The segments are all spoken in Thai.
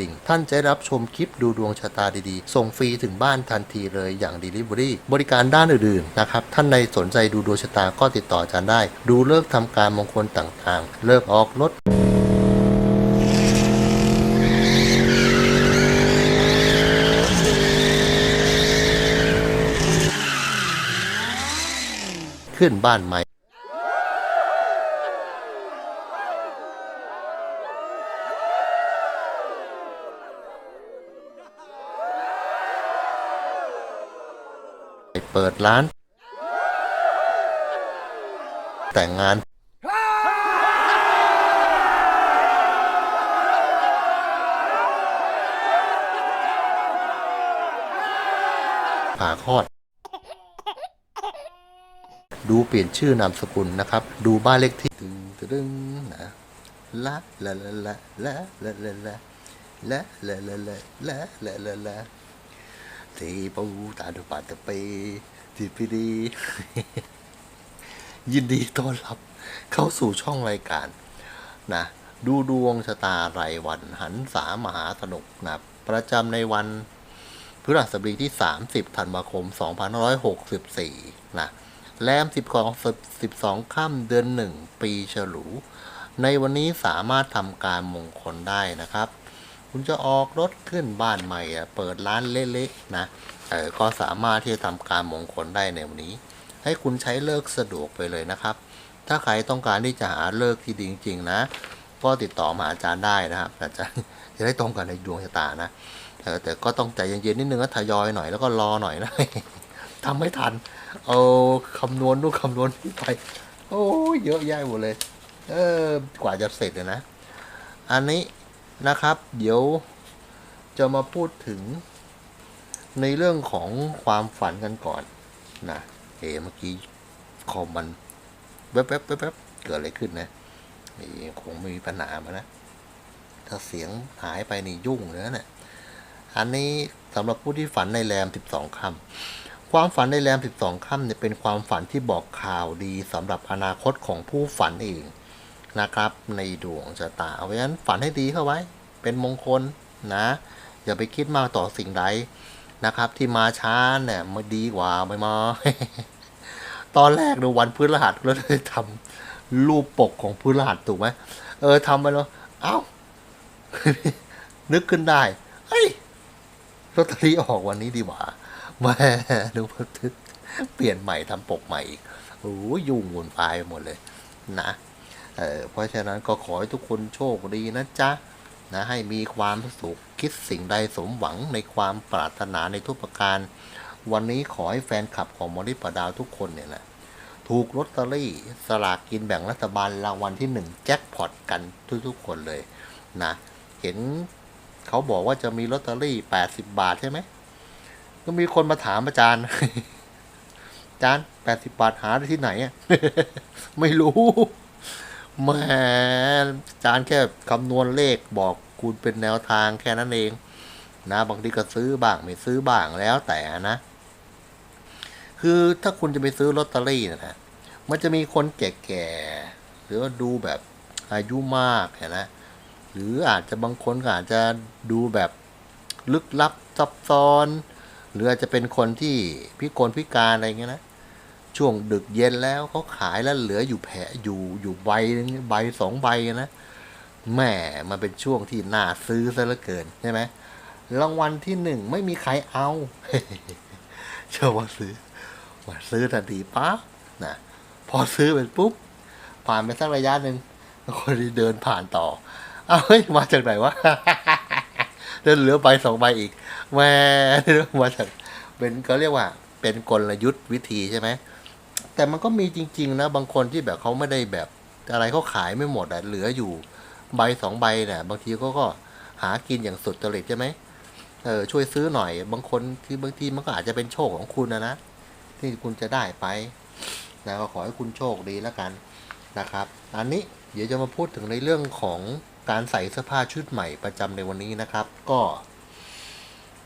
ิ่งท่านจะรับชมคลิปดูดวงชะตาดีๆ ส่งฟรีถึงบ้านทันทีเลยอย่าง Delivery บริการด้านอื่นๆนะครับ ท่านในสนใจดูดวงชะตาก็ติดต่ออาจารย์ได้ ดูเลิกทำการมงคลต่างๆ เลิกออกรถขึ้นบ้านใหม่ เปิดร้าน แต่งงาน ผ่าคลอด ดูเปลี่ยนชื่อนามสกุลนะครับ ดูบ้านเลขที่ตึงตึงนะละละละละละละละละละละละละละ ทีปูตาดูปาตะเปทีพีดี ยินดีต้อนรับ เข้าสู่ช่องรายการ นะ ดูดวงชะตารายวันหันสามหาสนุกนะประจำในวันพฤหัสบดีที่ 30ธันวาคม 2564 นะ แรม 12 12 ค่ำเดือน 1 ปีฉลู ในวันนี้สามารถทำการมงคลได้นะครับ คุณจะออกรถขึ้นบ้านใหม่อะเปิดร้านเล็กๆนะเออก็สามารถที่จะทำการมงคลได้ในวันนี้ ให้คุณใช้เลิกสะดวกไปเลยนะครับ ถ้าใครต้องการที่จะหาเลิกที่ดีจริงๆนะ ก็ติดต่อมาอาจารย์ได้นะครับอาจารย์จะได้ตรงกันในดวงชะตานะเออแต่ก็ต้องใจเย็นๆนิดนึงก็ทยอยหน่อยแล้วก็รอหน่อยนะทำไม่ทัน เอาคำนวณนู่นคำนวณนี่ไป โอ้เยอะแยะหมดเลย เออกว่าจะเสร็จเลยนะ อันนี้ นะครับ เดี๋ยวจะมาพูดถึง ในเรื่องของความฝันกันก่อนนะเอเมื่อกี้คอมมันแวบๆแวบๆเกิดอะไรขึ้นนะนี่คงไม่มีปัญหามานะถ้าเสียงหายไปนี่ยุ่งเลยนะเนี่ยอันนี้สำหรับผู้ที่ฝันในแรม 12 ค่ำ ความฝันในแรม 12 ค่ำเนี่ยเป็นความฝันที่บอกข่าวดีสำหรับอนาคตของผู้ฝันเอง นะครับ ในดวงชะตาเพราะฉะนั้นฝันให้ดีเข้าไว้ เป็นมงคลนะ อย่าไปคิดมากต่อสิ่งใดนะครับ ที่มาช้าเนี่ยมันดีกว่าไม่มาตอนแรกดูวันพฤหัสแล้วเลยทำรูปปกของพฤหัสถูกไหมเออทำไปแล้วเอ้า นึกขึ้นได้เฮ้ยลอตเตอรี่ออกวันนี้ดีกว่าแหม่ดูพัทึกเปลี่ยนใหม่ทำปกใหม่อีกโอ้ยยุ่งวุ่นวายไปหมดเลย นะ เออเพราะฉะนั้นก็ขอให้ทุกคนโชคดีนะจ๊ะนะให้มีความสุขคิดสิ่งใดสมหวังในความปรารถนาในทุกประการ วันนี้ขอให้แฟนคลับของมอริปดาวทุกคนเนี่ยนะถูกลอตเตอรี่สลากกินแบ่งรัฐบาลรางวัลที่หนึ่งแจ็คพอตกันทุกๆคนเลยนะเห็นเขาบอกว่าจะมีลอตเตอรี่แปดสิบบาทใช่ไหมก็มีคนมาถามอาจารย์อาจารย์แปดสิบบาทหาได้ที่ไหนอะไม่รู้ มาจารแค่คำนวณเลขบอกคุณเป็นแนวทางแค่นั้นเองนะบางทีก็ซื้อบ้างไม่ซื้อบ้างแล้วแต่นะ คือถ้าคุณจะไปซื้อลอตเตอรี่นะมันจะมีคนแก่ๆหรือว่าดูแบบอายุมากเห็นนะหรืออาจจะบางคนก็อาจจะดูแบบลึกลับซับซ้อน หรืออาจจะเป็นคนที่พิกลพิการอะไรเงี้ยนะ ช่วงดึกเย็นแล้วเขาขายแล้วเหลืออยู่แผลอยู่อยู่ใบนึงใบสองใบนะแหมมันเป็นช่วงที่น่าซื้อซะเหลือเกินใช่ไหมรางวัลที่หนึ่งไม่มีใครเอาเชื่อว่าซื้อว่าซื้อทันทีปั๊บนะพอซื้อไปปุ๊บผ่านไปสักระยะหนึ่งคนที่เดินผ่านต่อ เอาเฮ้ยมาจากไหนวะเดินเหลือใบสองใบอีกแหมมาจากเป็นเขาเรียกว่า เป็นกลยุทธ์วิธีใช่ไหม แต่มันก็มีจริง ๆ นะ บางคนที่แบบเขาไม่ได้แบบอะไรเขาขายไม่หมดอะเหลืออยู่ใบสองใบเนี่ยบางทีเขาก็หากินอย่างสุดจริตใช่ไหมเออช่วยซื้อหน่อย บางคนที่บางทีมันก็อาจจะเป็นโชคของคุณนะนะที่คุณจะได้ไปนะก็ขอให้คุณโชคดีแล้วกันนะครับ อันนี้เดี๋ยวจะมาพูดถึงในเรื่องของการใส่เสื้อผ้าชุดใหม่ประจำในวันนี้นะครับ ก็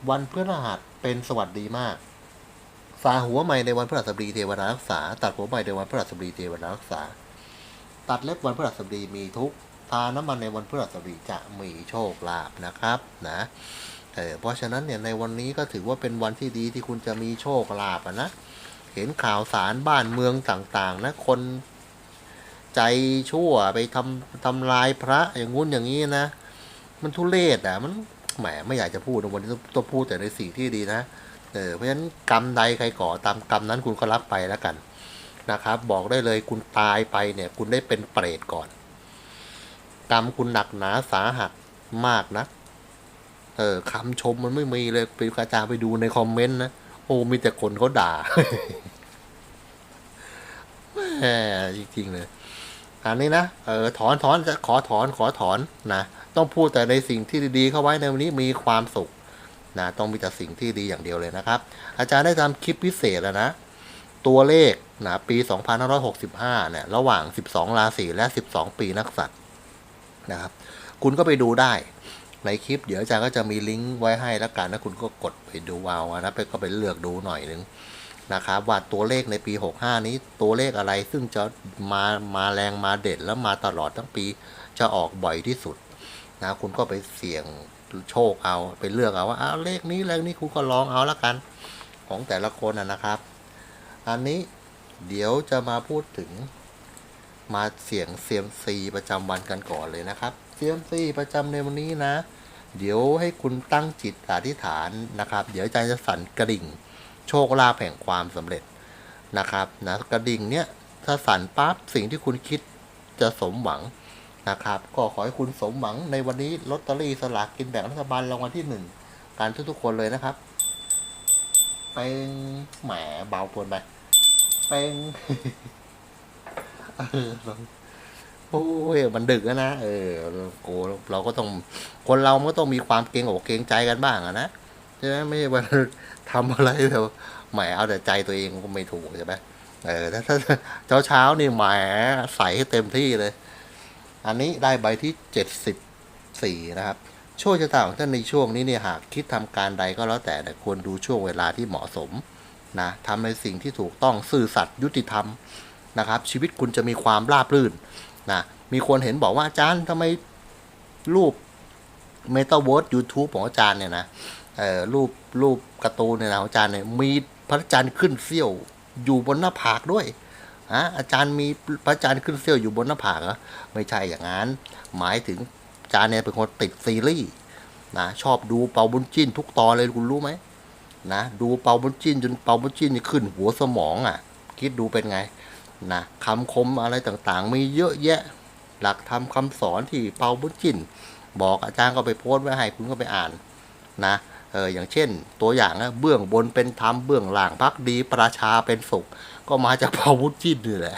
วันพฤหัสเป็นสวัสดีมาก สาหัวใหม่ในวันพฤหัสบดีเทวดารักษา ตัดหัวใหม่ในวันพฤหัสบดีเทวดารักษา ตัดเล็บวันพฤหัสบดีมีทุกทาน้ำมันในวันพฤหัสบดีจะมีโชคลาภนะครับนะเออเพราะฉะนั้นเนี่ยในวันนี้ก็ถือว่าเป็นวันที่ดีที่คุณจะมีโชคลาภนะ เห็นข่าวสารบ้านเมืองต่างๆนะคนใจชั่วไปทำทำลายพระอย่างงู้นอย่างนี้นะ มันทุเรศอะมันแหมไม่อยากจะพูดนวันนี้ต้องพูดแต่ในสิ่งที่ดีนะ เออเพราะฉะนั้นกรรมใดใครก่อตามกรรมนั้นคุณก็รับไปแล้วกันนะครับ บอกได้เลยคุณตายไปเนี่ย คุณได้เป็นเปรตก่อน กรรมคุณหนักหนาสาหัสมากนะเออคำชมมันไม่มีเลยไปกระจายไปดูในคอมเมนต์นะโอ้มีแต่คนเขาด่าแหมจริงๆเลยอันนี้นะเออถอนถอนจะขอถอนขอถอนนะต้องพูดแต่ในสิ่งที่ดีๆเข้าไว้ในวันนี้มีความสุข นะต้องมีแต่สิ่งที่ดีอย่างเดียวเลยนะครับ อาจารย์ได้ทำคลิปพิเศษแล้วนะ ตัวเลขนะปี 2565เนี่ยระหว่าง 12 ราศีและ 12 ปีนักสัตว์นะครับ คุณก็ไปดูได้ในคลิปเดี๋ยวอาจารย์ก็จะมีลิงก์ไว้ให้แล้วกันนะคุณก็กดไปดูเอานะไปก็ไปเลือกดูหน่อยนึงนะครับว่าตัวเลขในปี 65 นี้ตัวเลขอะไรซึ่งจะมามาแรงมาเด่นแล้วมาตลอดทั้งปีจะออกบ่อยที่สุดนะคุณก็ไปเสี่ยง โชคเอาไปเลือกเอาว่าอ้าเลขนี้เลขนี้คุณก็ลองเอาแล้วกัน ของแต่ละคนนะครับ อันนี้เดี๋ยวจะมาพูดถึงมาเสียงเซียมซีประจำวันกันก่อนเลยนะครับเซียมซีประจำในวันนี้นะ เดี๋ยวให้คุณตั้งจิตอธิษฐานนะครับ เดี๋ยวอาจจะสั่นกระดิ่ง โชคลาภแห่งความสำเร็จนะครับนะกระดิ่งเนี้ยถ้าสั่นปั๊บสิ่งที่คุณคิดจะสมหวัง นะครับ ก็ขอให้คุณสมหวังในวันนี้ลอตเตอรี่สลากกินแบ่งรัฐบาลรางวัลที่หนึ่งการทุกๆคนเลยนะครับเป็นแหมเบาปวนไปเป็นเออโอ้ยมันดึกแล้วนะเออโอ้เราก็ต้องคนเราก็ต้องมีความเกรงอกเกรงใจกันบ้างอะนะใช่ไหมไม่ใช่ว่าทำอะไรแบบแหมเอาแต่ใจตัวเองก็ไม่ถูกใช่ไหมเออถ้าเช้าเช้านี่แหมใส่ให้เต็มที่เลย อันนี้ได้ใบที่เจ็ดสิบสี่นะครับ โชคชะตาของท่านในช่วงนี้เนี่ยหากคิดทำการใดก็แล้วแต่แต่ควรดูช่วงเวลาที่เหมาะสมนะทำในสิ่งที่ถูกต้องซื่อสัตย์ยุติธรรมนะครับ ชีวิตคุณจะมีความราบรื่นนะมีคนเห็นบอกว่าอาจารย์ทำไมรูปเมตาเวิร์ดยูทูบของอาจารย์เนี่ยนะเอ่อรูปรูปการ์ตูนเนี่ยนะของอาจารย์เนี่ยมีพระจันทร์ขึ้นเสี้ยวอยู่บนหน้าผากด้วย อะอาจารย์มีพระจันทร์ขึ้นเสี้ยวอยู่บนหน้าผากเหรอไม่ใช่อย่างนั้น หมายถึงอาจารย์เนี่ยเป็นคนติดซีรีส์นะชอบดูเปาบุญจิ้นทุกตอนเลยคุณรู้ไหมนะดูเปาบุญจิ้นจนเปาบุญจิ้นนี่ขึ้นหัวสมองอะ คิดดูเป็นไงนะคำคมอะไรต่างๆ มีเยอะแยะ หลักธรรมคำสอนที่เปาบุญจิ้น บอกอาจารย์ก็ไปโพสต์ไว้ให้คุณก็ไปอ่านนะเอออย่างเช่นตัวอย่างนะเบื้องบนเป็นธรรมเบื้องล่างพักดีประชาเป็นสุข ก็มาจากเปาบุญจิ้นนี่แหละ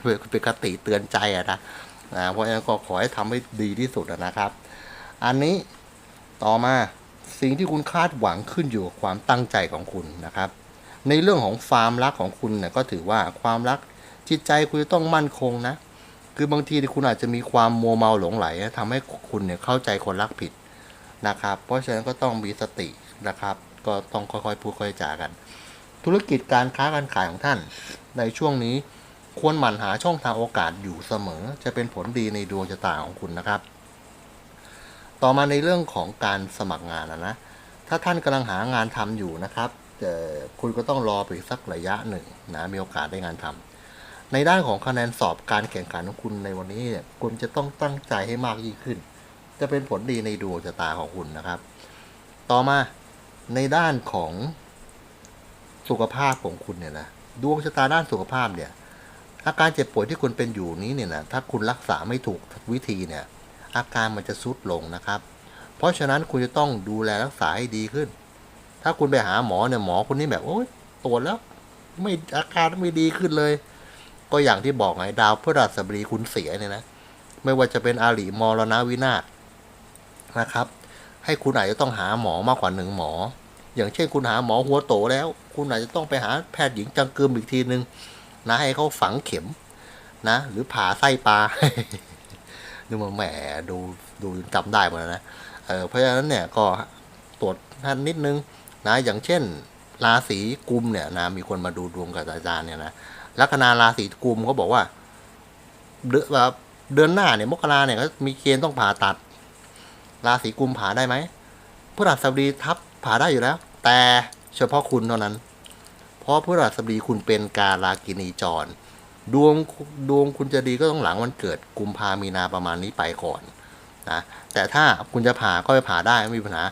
เป็นคติเตือนใจอะนะนะเพราะฉะนั้นก็ขอให้ทำให้ดีที่สุดนะครับ อันนี้ต่อมาสิ่งที่คุณคาดหวังขึ้นอยู่กับความตั้งใจของคุณนะครับ ในเรื่องของความรักของคุณเนี่ยก็ถือว่าความรักจิตใจคุณจะต้องมั่นคงนะ คือบางทีคุณอาจจะมีความมัวเมาหลงไหลนะทำให้คุณเนี่ยเข้าใจคนรักผิดนะครับ เพราะฉะนั้นก็ต้องมีสตินะครับ ก็ต้องค่อยๆพูดค่อยๆจากัน ธุรกิจการค้าการขายของท่าน ในช่วงนี้ควรหมั่นหาช่องทางโอกาสอยู่เสมอ จะเป็นผลดีในดวงชะตาของคุณนะครับ ต่อมาในเรื่องของการสมัครงานนะนะถ้าท่านกำลังหางานทำอยู่นะครับคุณก็ต้องรอไปสักระยะหนึ่งนะมีโอกาสได้งานทำในด้านของคะแนนสอบการแข่งขันของคุณในวันนี้เนี่ยคุณจะต้องตั้งใจให้มากยิ่งขึ้น จะเป็นผลดีในดวงชะตาของคุณนะครับ ต่อมาในด้านของ สุขภาพของคุณเนี่ยนะดวงชะตาด้านสุขภาพเนี่ยอาการเจ็บป่วยที่คุณเป็นอยู่นี้เนี่ยนะถ้าคุณรักษาไม่ถูกวิธีเนี่ย อาการมันจะทรุดลงนะครับ เพราะฉะนั้นคุณจะต้องดูแลรักษาให้ดีขึ้น ถ้าคุณไปหาหมอเนี่ยหมอคนนี้แบบโอ๊ยตรวจแล้ว ไม่อาการไม่ดีขึ้นเลย ก็อย่างที่บอกไงดาวพฤหัสบดีคุณเสียเนี่ยนะไม่ว่าจะเป็นอาลีมรณวินาศนะครับ ให้คุณอาจจะต้องหาหมอมากกว่าหนึ่งหมอ อย่างเช่นคุณหาหมอหัวโตแล้ว คุณอาจจะต้องไปหาแพทย์หญิงจังกึมอีกทีนึงนะให้เขาฝังเข็มนะ หรือผ่าไส้ปลาดูมาแหมดูดูจำได้หมดแล้วนะเออเพราะฉะนั้นเนี่ยก็ตรวจท่านนิดนึงนะอย่างเช่น ราศีกุมเนี่ยนะมีคนมาดูดวงกับอาจารย์เนี่ยนะลัคนาราศีกุมเขาบอกว่า เดือนแบบเดือนหน้าเนี่ยมกราเนี่ยก็มีเกณฑ์ต้องผ่าตัด ราศีกุมผ่าได้ไหมพฤหัสบดีทับ ผ่าได้อยู่แล้ว แต่เฉพาะคุณเท่านั้น เพราะพฤหัสบดีคุณเป็นกาลากินีจร ดวงดวงคุณจะดีก็ต้องหลังวันเกิดกุมภามีนาประมาณนี้ไปก่อนนะแต่ถ้าคุณจะผ่าก็ไปผ่าได้ไม่มีปัญหา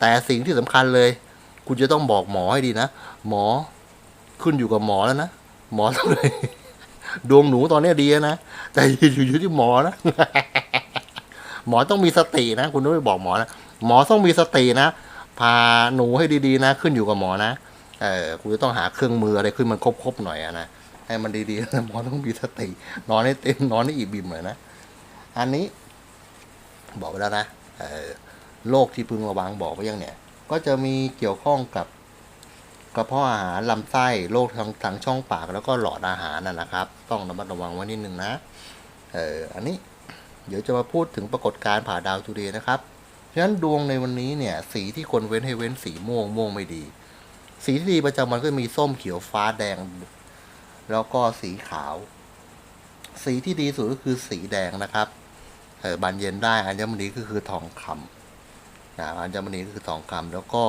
แต่สิ่งที่สำคัญเลย คุณจะต้องบอกหมอให้ดีนะ หมอขึ้นอยู่กับหมอแล้วนะ หมอต้องเลยดวงหนูตอนนี้ดีนะ แต่อยู่ที่หมอนะ หมอต้องมีสตินะ คุณต้องไปบอกหมอนะ หมอต้องมีสตินะ พาหนูให้ดีๆนะ ขึ้นอยู่กับหมอนะเออคุณจะต้องหาเครื่องมืออะไรขึ้นมันครบๆหน่อยอะนะให้มันดีๆหมอต้องมีสตินอนให้เต็มนอนให้อิ่มบิมหน่อยนะอันนี้ บอกไปแล้วนะเออโรคที่พึงระวังบอกไปยังเนี่ย ก็จะมีเกี่ยวข้องกับกระเพาะอาหารลำไส้โรคทางทางช่องปากแล้วก็หลอดอาหารนะนะครับ ต้องระมัดระวังไว้นิดนึงนะเอออันนี้เดี๋ยวจะมาพูดถึงปรากฏการณ์ผ่าดาวทูเดย์นะครับ ฉะนั้นดวงในวันนี้เนี่ย สีที่คนเว้นให้เว้นสีม่วงม่วงไม่ดี สีที่ดีประจำวันก็มีส้มเขียวฟ้าแดง แล้วก็สีขาว สีที่ดีสุดก็คือสีแดงนะครับเออบานเย็นได้อัญมณีก็คือทองคำนะอัญมณีก็คือทองคำแล้วก็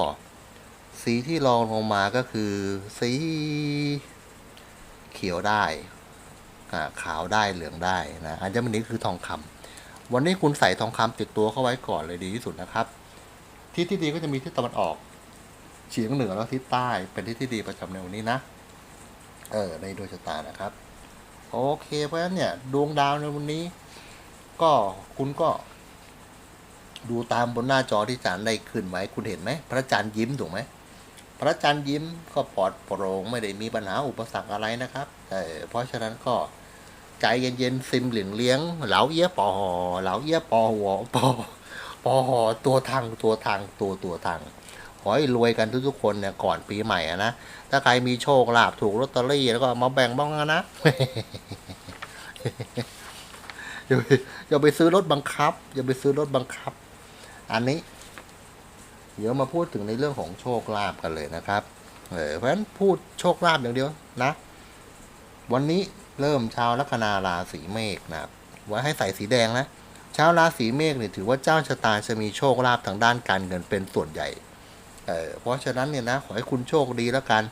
สีที่รองลงมาก็คือ สีเขียวได้อ่าขาวได้เหลืองได้นะอัญมณีคือทองคำ วันนี้คุณใส่ทองคำติดตัวเข้าไว้ก่อนเลยดีที่สุดนะครับ ทิศที่ดีก็จะมีทิศตะวันออกเฉียงเหนือแล้วทิศใต้เป็นทิศที่ดีประจำในวันนี้นะ เออในดวงชะตานะครับ โอเค เพราะฉะนั้นเนี่ยดวงดาวในวันนี้ ก็คุณก็ ดูตามบนหน้าจอที่อาจารย์ได้ขึ้นไว้คุณเห็นไหมพระจันทร์ยิ้มถูกไหมพระจันทร์ยิ้มก็ปลอดโปร่งไม่ได้มีปัญหาอุปสรรคอะไรนะครับเออเพราะฉะนั้นก็ ใจเย็นๆซิมเหลียงเลี้ยงเหลาเอี้ยปอหอเหลาเอี้ยปอหัวปอปอหอตัวทางตัวทางตัวตัวทางขอให้รวยกันทุกๆคนเนี่ยก่อนปีใหม่อะนะถ้าใครมีโชคลาภถูกลอตเตอรี่แล้วก็มาแบ่งบ้างนะอย่าไปอย่าไปซื้อรถบังคับ อย่าไปซื้อรถบังคับ อันนี้ เดี๋ยวมาพูดถึงในเรื่องของโชคลาภกันเลยนะครับ เออเพราะฉะนั้นพูดโชคลาภอย่างเดียวนะ วันนี้ เริ่มชาวลัคนาราศีเมษนะครับไว้ให้ใส่สีแดงนะชาวราศีเมษเนี่ยถือว่าเจ้าชะตาจะมีโชคลาภทางด้านการเงินเป็นส่วนใหญ่เออเพราะฉะนั้นเนี่ยนะขอให้คุณโชคดีแล้วกัน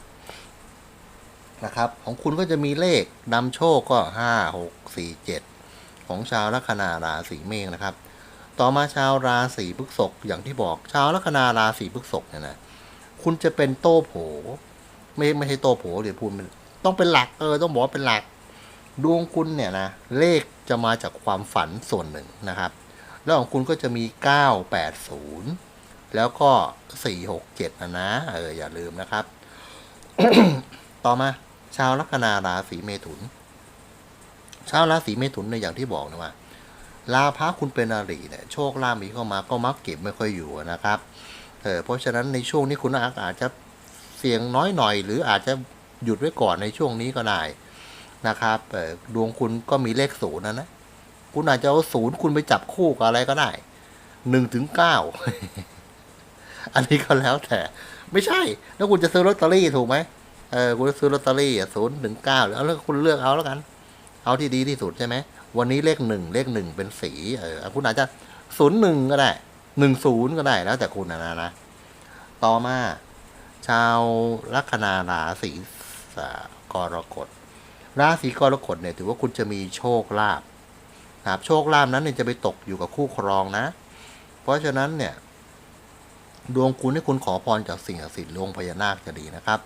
นะครับของคุณก็จะมีเลขนำโชคก็ห้าหกสี่เจ็ดของชาวลัคนาราศีเมษนะครับ ต่อมาชาวราศีพฤษภอย่างที่บอกชาวลัคนาราศีพฤษภเนี่ยนะคุณจะเป็นโต้โผ ไม่ไม่ใช่โต้โผเดี๋ยวพูดมันต้องเป็นหลักเออต้องบอกว่าเป็นหลัก ดวงคุณเนี่ยนะเลขจะมาจากความฝันส่วนหนึ่งนะครับ แล้วของคุณก็จะมี 980 แล้วก็ 467 นะนะเอออย่าลืมนะครับ ต่อมาชาวลัคนาราศีเมถุน ชาวราศีเมถุนเนี่ยอย่างที่บอกนะว่าลาภะคุณเป็นอริเนี่ยโชคลาภมีเข้ามาก็มักเก็บไม่ค่อยอยู่นะครับเออเพราะฉะนั้นในช่วงนี้คุณอาจจะเสี่ยงน้อยหน่อย หรืออาจจะหยุดไว้ก่อนในช่วงนี้ก็ได้ นะครับดวงคุณก็มีเลขศูนย์นะนะคุณอาจจะเอาศูนย์คุณไปจับคู่กับอะไรก็ได้หนึ่งถึงเก้าอันนี้ก็แล้วแต่ ไม่ใช่ แล้วคุณจะซื้อลอตเตอรี่ถูกไหมเออคุณซื้อลอตเตอรี่ศูนย์ถึงเก้าแล้วแล้วคุณเลือกเอาแล้วกัน เอาที่ดีที่สุดใช่ไหมวันนี้เลขหนึ่งเลขหนึ่งเป็นสีเออคุณอาจจะศูนย์หนึ่งก็ได้หนึ่งศูนย์ก็ได้แล้วแต่คุณนะนะนะต่อมา ชาวลัคนาราศีกรกฎ ราศีกรกฎเนี่ยถือว่าคุณจะมีโชคลาภนะครับโชคลาภนั้นเนี่ยจะไปตกอยู่กับคู่ครองนะ เพราะฉะนั้นเนี่ยดวงคุณให้คุณขอพรจากสิ่งศักดิ์สิทธิ์หลวงพญานาคจะดีนะครับ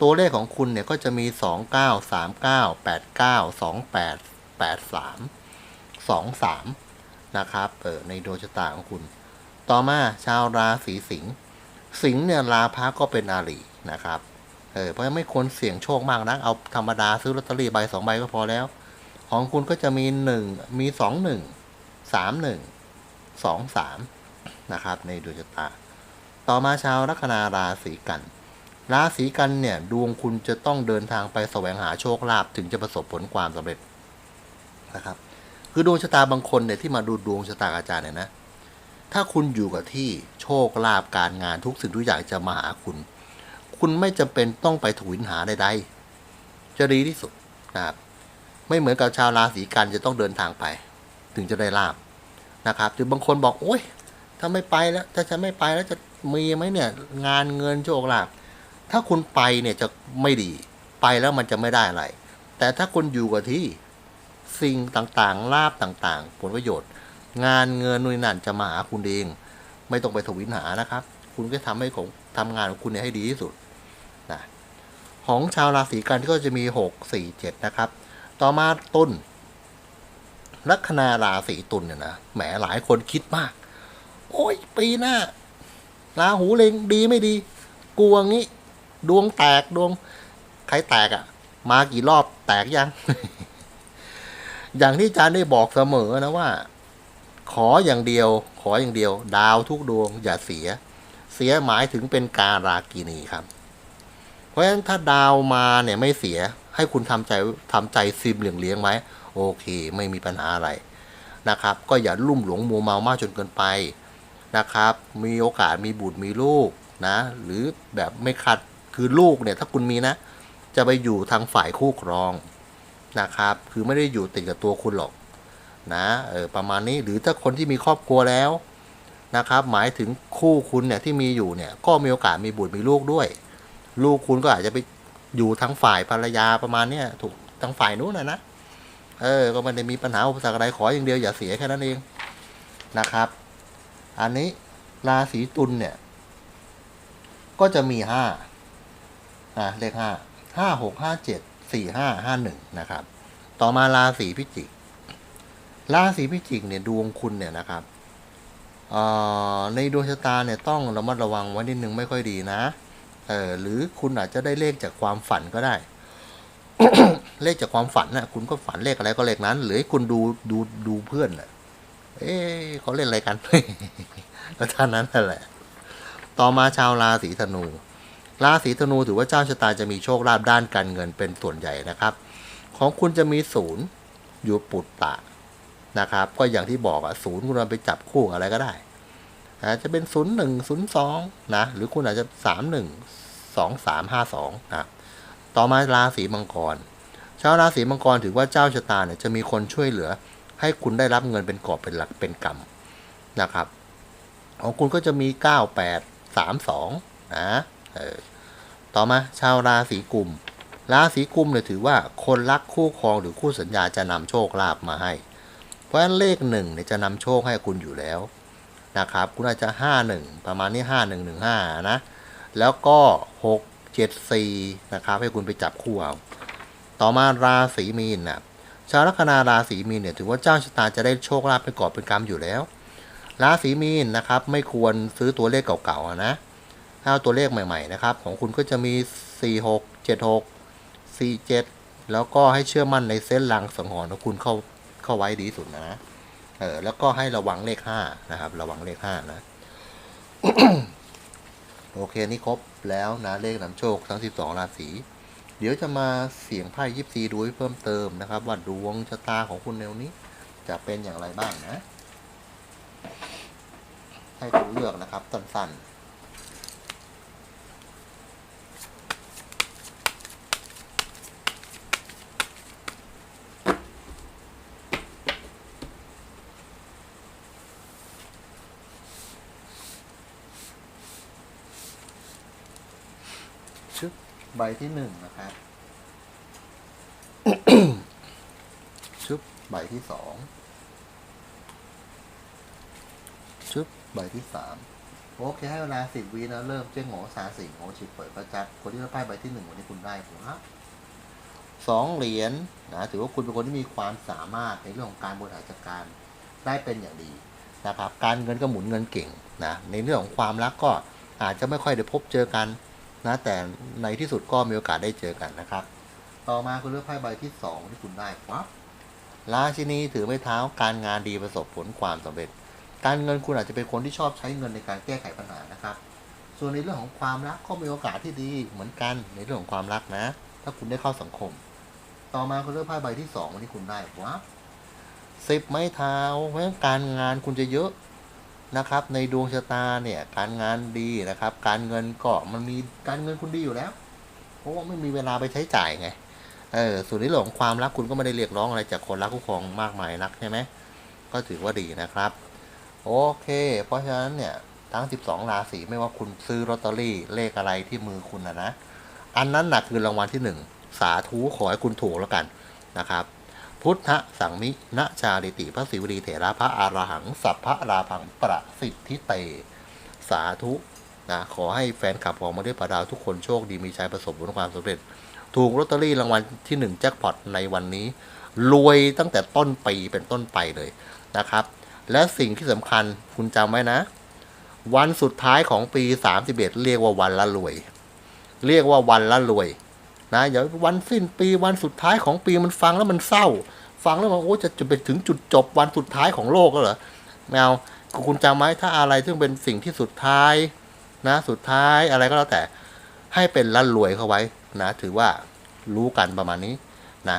ตัวเลขของคุณเนี่ยก็จะมี 2 9 3 9 8 9 2 8 8 3 2 3นะครับเออในดวงชะตาของคุณ ต่อมาชาวราศีสิงห์สิงห์เนี่ยลาภะก็เป็นอาลีนะครับ เออเพราะไม่ควรเสี่ยงโชคมากนะเอาธรรมดาซื้อลอตเตอรี่ใบสองใบก็พอแล้ว ของคุณก็จะมีหนึ่งมีสองหนึ่งสามหนึ่งสองสามนะครับ ในดวงชะตา ต่อมาชาวลัคนาราศีกัน ราศีกันเนี่ยดวงคุณจะต้องเดินทางไปแสวงหาโชคลาภถึงจะประสบผลความสำเร็จนะครับ คือดวงชะตาบางคนเนี่ยที่มาดูดวงชะตาอาจารย์เนี่ยนะถ้าคุณอยู่กับที่โชคลาภการงานทุกสิ่งทุกอย่างจะมาหาคุณ คุณไม่จำเป็นต้องไปถวินหาใดๆจะดีที่สุดนะครับ ไม่เหมือนกับชาวราศีกันจะต้องเดินทางไป ถึงจะได้ลาบนะครับหรือบางคนบอกโอ๊ยถ้าไม่ไปแล้วถ้าฉันไม่ไปแล้วจะมีไหมเนี่ยงานเงินโชคลาภถ้าคุณไปเนี่ยจะไม่ดี ไปแล้วมันจะไม่ได้อะไร แต่ถ้าคุณอยู่กับที่สิ่งต่างๆ ลาบต่างๆ ผลประโยชน์ งานเงินนู่นนั่นจะมาหาคุณเอง ไม่ต้องไปถวินหานะครับ คุณก็ทำให้ของทำงานของคุณเนี่ยให้ดีที่สุด ของชาวราศีกันก็จะมีหกสี่เจ็ดนะครับ ต่อมาตุลลัคนาราศีตุลเนี่ยนะแหมหลายคนคิดมาก โอ้ยปีหน้าราหูเล็งดีไม่ดี กลัวงี้ ดวงแตกดวงใครแตกอะ่ะ มากี่รอบแตกยัง อย่างที่อาจารย์ได้บอกเสมอนะว่า ขออย่างเดียว ขออย่างเดียว ดาวทุกดวงอย่าเสีย เสียหมายถึงเป็นการากินีครับ ราะฉะนั้นถ้าดาวมาเนี่ยไม่เสียให้คุณทำใจทำใจซิมเหลียงเลี้ยงไหมโอเค ไม่มีปัญหาอะไรนะครับ ก็อย่าลุ่มหลงมัวเมามากจนเกินไปนะครับ มีโอกาสมีบุตรมีลูกนะ หรือแบบไม่คัดคือลูกเนี่ยถ้าคุณมีนะ จะไปอยู่ทางฝ่ายคู่ครองนะครับ คือไม่ได้อยู่ติดกับตัวคุณหรอกนะเออประมาณนี้หรือถ้าคนที่มีครอบครัวแล้วนะครับ หมายถึงคู่คุณเนี่ยที่มีอยู่เนี่ยก็มีโอกาสมีบุตรมีลูกด้วย ลูกคุณก็อาจจะไปอยู่ทางฝ่ายภรรยาประมาณเนี้ยถูกทางฝ่ายนู้นนะนะเออ ก็ไม่ได้มีปัญหาอุปสรรคอะไรขออย่างเดียวอย่าเสียแค่นั้นเองนะครับ อันนี้ราศีตุลเนี่ย ก็จะมีห้านะเลขห้าห้าหกห้าเจ็ดสี่ห้าห้าหนึ่งนะครับ ต่อมาราศีพิจิกราศีพิจิกเนี่ยดวงคุณเนี่ยนะครับออในดวงชะตาเนี่ยต้องระมัดระวังไว้นิดนึงไม่ค่อยดีนะ เออหรือคุณอาจจะได้เลขจากความฝันก็ได้ เลขจากความฝันน่ะ คุณก็ฝันเลขอะไรก็เลขนั้น หรือคุณดูดูดูเพื่อนน่ะเอ๊เขาเล่นอะไรกันก็ท่านั้นนั่นแหละ ต่อมาชาวราศีธนู ราศีธนูถือว่าเจ้าชะตาจะมีโชคลาภด้านการเงินเป็นส่วนใหญ่นะครับ ของคุณจะมีศูนย์อยู่ปุตตะนะครับ ก็อย่างที่บอกอะศูนย์คุณไปจับคู่อะไรก็ได้ อาจจะเป็นศูนย์หนึ่งศูนย์สองนะหรือคุณอาจจะสามหนึ่งสองสามห้าสองนะต่อมาราศีมังกร ชาวราศีมังกรถือว่าเจ้าชะตาเนี่ยจะมีคนช่วยเหลือ ให้คุณได้รับเงินเป็นกอบเป็นหลักเป็นกำนะครับของคุณก็จะมี 9 8 3 2นะเออต่อมาชาวราศีกุม ราศีกุมเนี่ยถือว่าคนรักคู่ครองหรือคู่สัญญาจะนำโชคลาภมาให้ เพราะฉะนั้นเลขหนึ่งเนี่ยจะนำโชคให้คุณอยู่แล้ว นะครับคุณอาจจะ 5 1 ประมาณนี้ 5 1 1 5 นะ แล้วก็ 6 7 4 นะครับให้คุณไปจับคู่เอาต่อมาราศีมีนนะชาวลัคนาราศีมีนเนี่ยถือว่าเจ้าชะตาจะได้โชคลาภเป็นกอบเป็นกำอยู่แล้ว ราศีมีนนะครับไม่ควรซื้อตัวเลขเก่าๆอะนะถ้าเอาตัวเลขใหม่ๆนะครับของคุณก็จะมี 4 6 7 6 4 7 แล้วก็ให้เชื่อมั่นในเส้นลังสังหรณ์ของคุณเข้าเข้าไว้ดีสุดนะ เออแล้วก็ให้ระวังเลขห้านะครับ ระวังเลขห้านะโอเคนี่ครบแล้วนะเลขนำโชคทั้ง 12 ราศีเดี๋ยวจะมาเสียงไพ่ยิปซีดูให้เพิ่มเติมนะครับ ว่าดวงชะตาของคุณในวนี้ จะเป็นอย่างไรบ้างนะ ให้คุณเลือกนะครับสั้นๆ ชึบ ใบที่หนึ่งนะครับชึบใบที่สองชึบใบที่สามโอเคให้เวลาสิบวินะเริ่มเจ้งโง่สาสิงโง่ฉิบเปิดประจักคนที่ได้ไพ่ใบที่หนึ่งวันนี้คุณได้ผมครับสองเหรียญนะถือว่าคุณเป็นคนที่มีความสามารถในเรื่องของการบริหารจัดการได้เป็นอย่างดีนะครับ การเงินก็หมุนเงินเก่งนะในเรื่องของความรักก็อาจจะไม่ค่อยได้พบเจอกัน นะแต่ในที่สุดก็มีโอกาสได้เจอกันนะครับ ต่อมาคุณเลือกไพ่ใบที่สองที่คุณได้ปั๊บราชินีถือไม้เท้าการงานดีประสบผลความสำเร็จ การเงินคุณอาจจะเป็นคนที่ชอบใช้เงินในการแก้ไขปัญหานะครับ ส่วนในเรื่องของความรักก็มีโอกาสที่ดีเหมือนกันในเรื่องของความรักนะ ถ้าคุณได้เข้าสังคม ต่อมาคุณเลือกไพ่ใบที่สองวันที่คุณได้ว้าสิบไม้เท้าเพราะการงานคุณจะเยอะ นะครับ ในดวงชะตาเนี่ยการงานดีนะครับ การเงินก็มันมีการเงินคุณดีอยู่แล้ว เพราะว่าไม่มีเวลาไปใช้จ่ายไงเออส่วนในเรื่องของความรักคุณก็ไม่ได้เรียกร้องอะไรจากคนรักคู่ครองมากมายนักใช่ไหมก็ถือว่าดีนะครับ โอเค เพราะฉะนั้นเนี่ยทั้ง 12 ราศีไม่ว่าคุณซื้อลอตเตอรี่เลขอะไรที่มือคุณนะนะ อันนั้นหนักคือรางวัลที่ 1 สาธุขอให้คุณถูกแล้วกันนะครับ พุทธสังมิณชาลิติพระศิวลีเถระพระอารหัง สัพพะราพังประสิทธิเต สาธุนะขอให้แฟนคลับของมาด้วยประดาวทุกคนโชคดีมีชัยประสบผลความสำเร็จ ถูกลอตเตอรี่รางวัลที่1แจ็คพอตในวันนี้ รวยตั้งแต่ต้นปีเป็นต้นไปเลยนะครับ และสิ่งที่สำคัญคุณจำไว้นะ วันสุดท้ายของปี 31 เรียกว่าวันละรวย เรียกว่าวันละรวย นะอย่าวันสิ้นปีวันสุดท้ายของปีมันฟังแล้วมันเศร้า ฟังแล้วมันโอ้จะจะไปถึงจุดจบวันสุดท้ายของโลกแล้วเหรอแมวคุณจำไหมถ้าอะไรซึ่งเป็นสิ่งที่สุดท้ายนะสุดท้ายอะไรก็แล้วแต่ให้เป็นละรวยเข้าไว้นะถือว่ารู้กันประมาณนี้นะ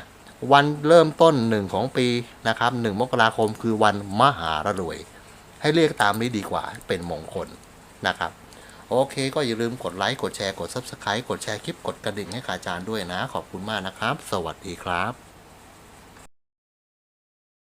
วันเริ่มต้นหนึ่งของปีนะครับหนึ่งมกราคมคือวันมหาระรวย ให้เรียกตามนี้ดีกว่าเป็นมงคลนะครับ โอเค ก็อย่าลืมกดไลค์ กดแชร์ กด Subscribe กดแชร์คลิป กดกระดิ่งให้ขาจารย์ด้วยนะ ขอบคุณมากนะครับ สวัสดีครับ